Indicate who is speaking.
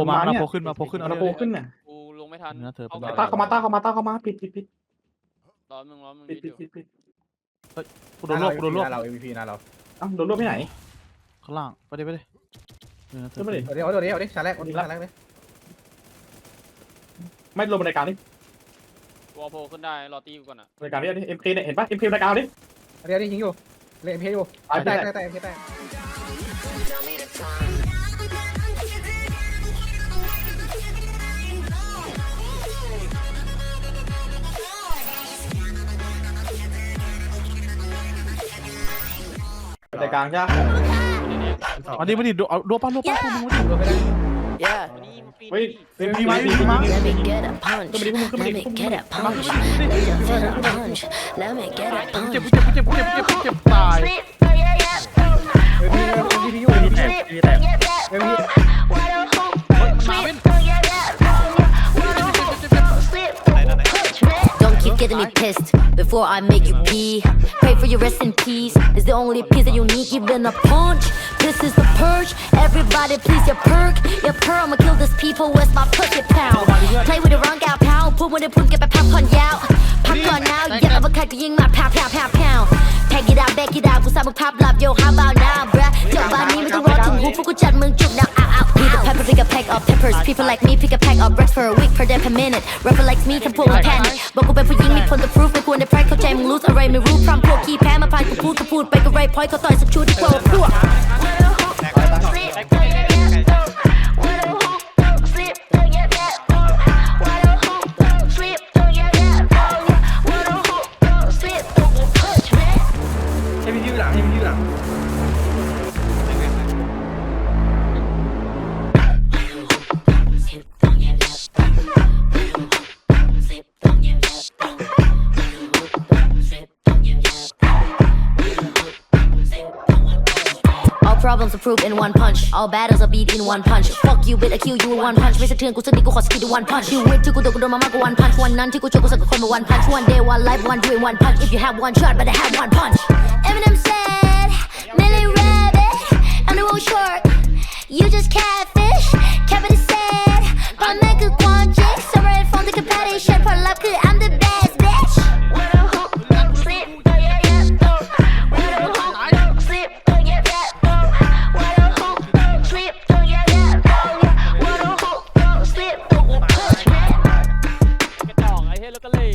Speaker 1: โผล่มา
Speaker 2: เนี่ย
Speaker 1: โผล่ขึ้นมาโผล่ขึ้น
Speaker 2: เอา
Speaker 1: เอา
Speaker 2: โผล่ขึ้นน่ะ
Speaker 3: กูลงไม่ทัน
Speaker 1: นะเธอ
Speaker 3: เอา
Speaker 1: ไป
Speaker 2: ต้าเข้ามาต้าเข้ามาต้าเข้ามาปิดปิดปิด
Speaker 3: ร้อนมึงร้อนมึง
Speaker 2: ปิด
Speaker 3: นิด
Speaker 2: ปิ
Speaker 3: เดี
Speaker 2: ด
Speaker 3: ยว
Speaker 2: ปิดปิด
Speaker 1: กูโดนรวบกูโดนรวบ
Speaker 4: เรา MVP นะเรา
Speaker 2: เอ้าโดนรวบไปไหน
Speaker 1: ข้างล่างไปดิไปดิเดี๋ยวนะเธอ
Speaker 2: ขึ้นมาดิ
Speaker 4: เดี๋ยวเดี๋ยวเดี๋ยวเดี๋ยวชาแรกชาแรกเลย
Speaker 2: ไม่ลงบันไดกลางนี่
Speaker 3: วอลโพขึ้นได้รอตีกูก่อนอะ
Speaker 2: บันไดกลางนี่เอ็มเคเนี่ยเห็นปะเอ็มเคบันไดกลางนี่
Speaker 4: เดี๋ยวนี่ยิงอยู่เล่นเพย์อยู่
Speaker 2: ตาย
Speaker 4: แต่
Speaker 2: ได้
Speaker 4: แต่แต่แต่แต่
Speaker 2: บั นไดกลางใช่ไหม
Speaker 1: มาดิมาดิดูเอาดูป้ารวบป้าพวกมึงมาดิ
Speaker 4: ตัวไม่ได้
Speaker 5: Yeah.
Speaker 3: วันนี้มึงปีน
Speaker 2: เฮ้ย
Speaker 3: ดิ
Speaker 2: เอ็มพีมาเอ็มพีมา
Speaker 5: Let me get a punch.
Speaker 2: ขึ้นมาดิพวกมึงขึ้นมา
Speaker 5: Let
Speaker 2: ดิ
Speaker 5: me
Speaker 2: พวกมึง
Speaker 5: get a punch. Let me feel a punch. Let me get a
Speaker 1: เจ็บ
Speaker 5: punch.
Speaker 1: เจ็บเจ็บเจ็บเจ็บเจ็บเจ็บตาย
Speaker 4: เอ็มพีเอ็มพีอยู่เอ็มพีเอ็มพี
Speaker 1: มาเป็น
Speaker 5: Don't keep getting me pissed before I make you pee. you rest in peace. It's the only piece that you need, even a punch. This is the purge. Everybody, please, your perk. Your perk. I'ma kill these people. Where's my pussy pound? Play with the wrong gal pound. Put with the put, get my pop on out. Pop on now. yeah, I'ma cut the ying, my pow, pow, pow, pow. Pack it out, back it out. Cause I'm a pop love, yo, how about now, bruh? Yo, by me, make a roll to who, fuck, chat, mung, chuk, now, ow, ow. Need a pepper, pick a pack of peppers. People like me, pick a pack of bricks for a week for day per minute. Rapper like me can pull a panic. Buckle back for ying, me, put the proof, รได้อะไรไม่รู้พร้อมพวกขี้แพ้มาพายกูพูดก็พูดไปก็ไรพอยเขาต่อยสักชุดดีกว่าพวก
Speaker 4: ให้มพีอยู่หลังให้มพีอยู่หลัง
Speaker 5: problems are proved in one punch. All battles are beat in one punch. Fuck you, bitch, I kill you in one punch. ไม่สะเทือนกูสักนิดกูขอสกิด in one punch. ชีวิตที่กูโดนกูโดนมามากกว่า one punch วันนั้นที่กูเจอกูสักกับคนมา one punch. One day, one life, one dream, one punch. If you have one shot, better have one punch. Eminem said, Millie แล้วก็เลย